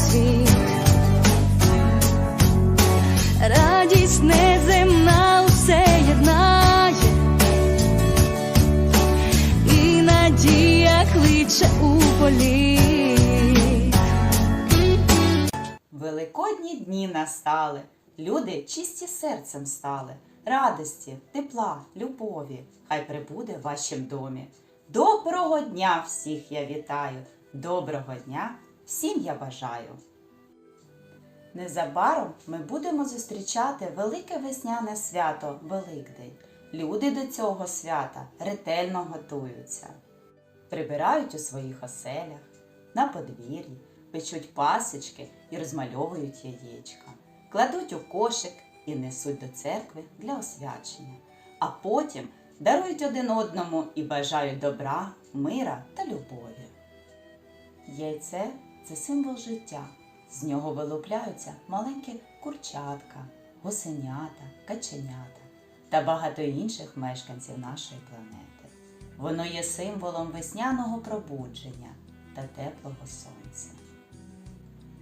світ. Радість усе єднає, і надія кличе у політ. Великодні дні настали, люди чисті серцем стали, радості, тепла, любові, хай прибуде в вашім домі. Доброго дня всіх я вітаю, доброго дня всім я бажаю. Незабаром ми будемо зустрічати велике весняне свято Великдень. Люди до цього свята ретельно готуються прибирають у своїх оселях, на подвір'ї, печуть пасочки і розмальовують яєчка, кладуть у кошик і несуть до церкви для освячення, а потім дарують один одному і бажають добра, мира та любові. Яйце це символ життя. З нього вилупляються маленькі курчатка, гусенята, каченята та багато інших мешканців нашої планети. Воно є символом весняного пробудження та теплого сонця.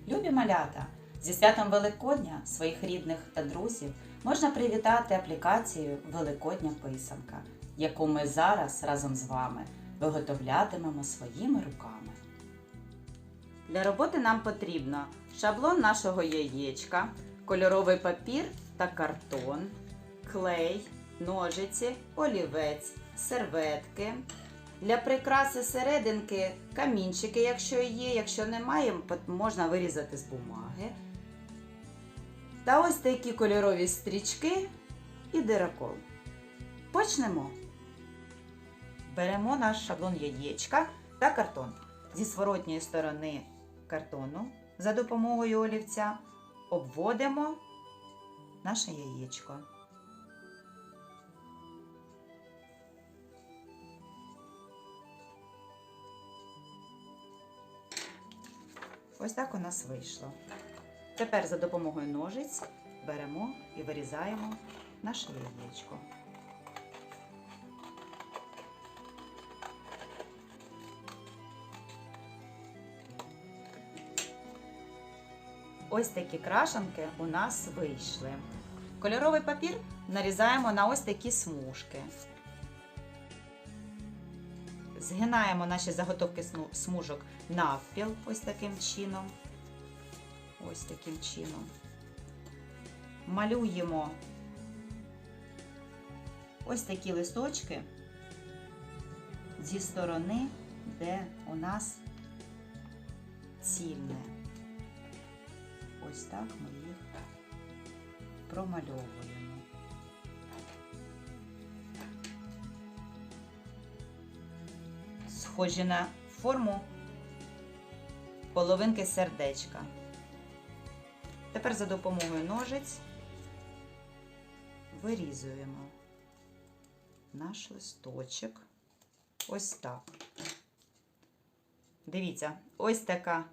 Любі малята! Зі святом Великодня своїх рідних та друзів можна привітати аплікацією Великодня писанка, яку ми зараз разом з вами виготовлятимемо своїми руками. Для роботи нам потрібно шаблон нашого яєчка, кольоровий папір та картон, клей, ножиці, олівець, серветки. Для прикраси серединки камінчики, якщо є, якщо немає, можна вирізати з бумаги. Та ось такі кольорові стрічки і дирокол. Почнемо. Беремо наш шаблон яєчка та картон. Зі зворотньої сторони картону за допомогою олівця обводимо наше яєчко. Ось так у нас вийшло. Тепер за допомогою ножиць беремо і вирізаємо наше яєчко. Ось такі крашанки у нас вийшли. Кольоровий папір нарізаємо на ось такі смужки. Згинаємо наші заготовки смужок навпіл, ось таким чином. Ось таким чином. Малюємо ось такі листочки зі сторони, де у нас цільне. Ось так ми їх промальовуємо. Схожі на форму половинки сердечка. Тепер за допомогою ножиць вирізуємо наш листочок. Ось так. Дивіться, ось така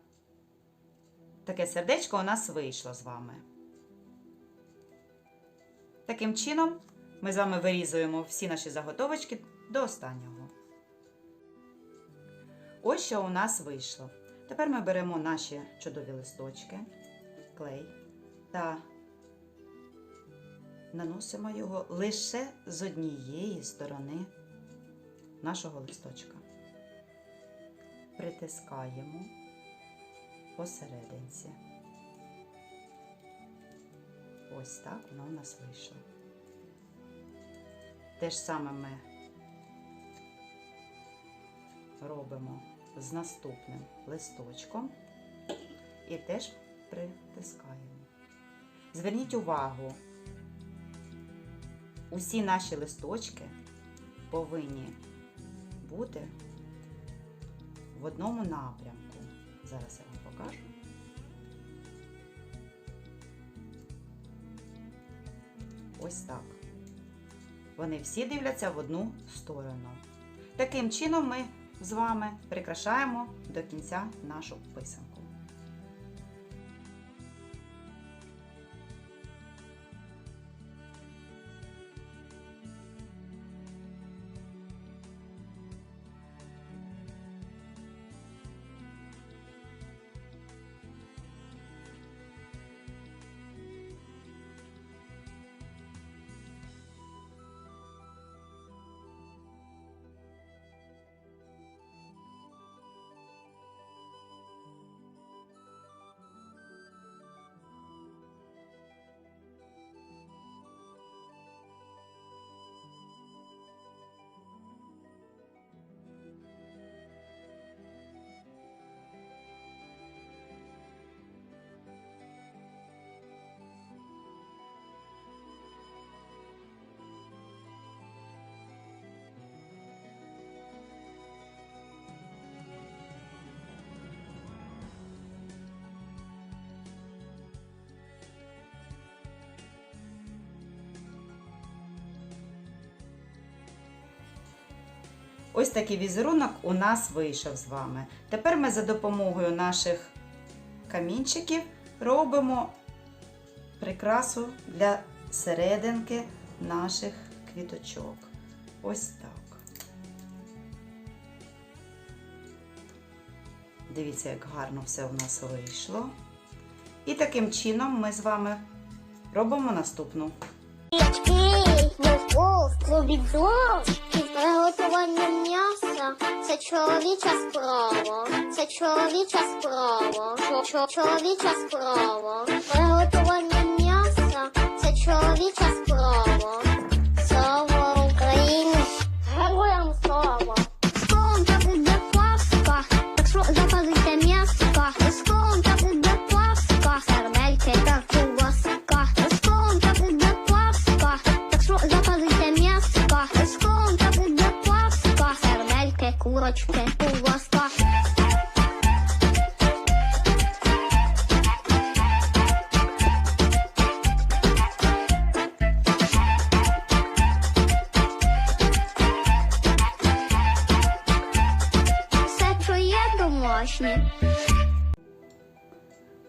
таке сердечко у нас вийшло з вами. Таким чином ми з вами вирізуємо всі наші заготовочки до останнього. Ось що у нас вийшло. Тепер ми беремо наші чудові листочки, клей та наносимо його лише з однієї сторони нашого листочка. Притискаємо посерединці. Ось так воно у нас вийшло. Те ж саме ми робимо з наступним листочком і теж притискаємо. Зверніть увагу, усі наші листочки повинні бути в одному напрямку. Зараз я покажу. Ось так. Вони всі дивляться в одну сторону. Таким чином ми з вами прикрашаємо до кінця нашу писанку. Ось такий візерунок у нас вийшов з вами. Тепер ми за допомогою наших камінчиків робимо прикрасу для серединки наших квіточок. Ось так. Дивіться, як гарно все у нас вийшло. І таким чином ми з вами робимо наступну. Любов, і приготування м'яса це чоловіча справа, це чоловіча справа, Чо- чо- чоловіча справа, курочки, кубаска. Все, що є домашнє.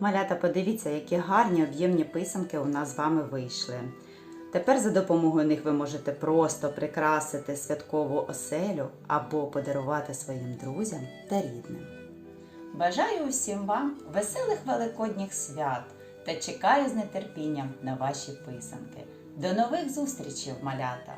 Малята, подивіться, які гарні об'ємні писанки у нас з вами вийшли. Тепер за допомогою них ви можете просто прикрасити святкову оселю або подарувати своїм друзям та рідним. Бажаю усім вам веселих великодніх свят та чекаю з нетерпінням на ваші писанки. До нових зустрічей, малята!